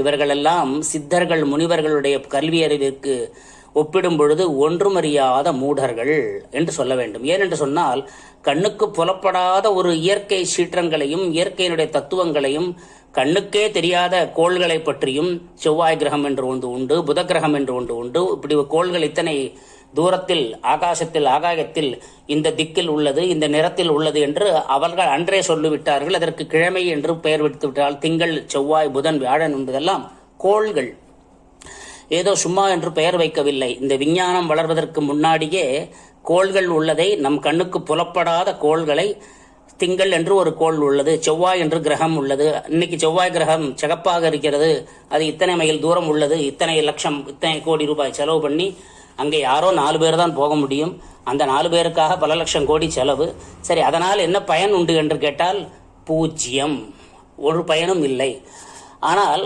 இவர்களெல்லாம் சித்தர்கள் முனிவர்களுடைய கல்வி அறிவிற்கு ஒப்பிடும் பொழுது ஒன்றுமறியாத மூடர்கள் என்று சொல்ல வேண்டும். ஏனென்று சொன்னால் கண்ணுக்கு புலப்படாத ஒரு இயற்கை சீற்றங்களையும் இயற்கையினுடைய தத்துவங்களையும் கண்ணுக்கே தெரியாத கோள்களை பற்றியும் செவ்வாய் கிரகம் என்று ஒன்று உண்டு புத கிரகம் என்று ஒன்று உண்டு இப்படி கோள்கள் இத்தனை தூரத்தில் ஆகாசத்தில் ஆகாயத்தில் இந்த திக்கில் உள்ளது இந்த நிறத்தில் உள்ளது என்று அவர்கள் அன்றே சொல்லிவிட்டார்கள். அதற்கு கிழமை என்று பெயர் விடுத்து விட்டால் திங்கள் செவ்வாய் புதன் வியாழன் என்பதெல்லாம் கோள்கள். ஏதோ சும்மா என்று பெயர் வைக்கவில்லை. இந்த விஞ்ஞானம் வளர்வதற்கு முன்னாடியே கோள்கள் உள்ளதை நம் கண்ணுக்கு புலப்படாத கோள்களை திங்கள் என்று ஒரு கோள் உள்ளது செவ்வாய் என்று கிரகம் உள்ளது. இன்னைக்கு செவ்வாய் கிரகம் சிகப்பாக இருக்கிறது. அது இத்தனை மைல் தூரம் உள்ளது. இத்தனை லட்சம் இத்தனை கோடி ரூபாய் செலவு பண்ணி அங்கே யாரோ நாலு பேர் தான் போக முடியும். அந்த நாலு பேருக்காக பல லட்சம் கோடி செலவு. சரி அதனால் என்ன பயன் உண்டு என்று கேட்டால் பூஜ்ஜியம் ஒரு பயனும் இல்லை. ஆனால்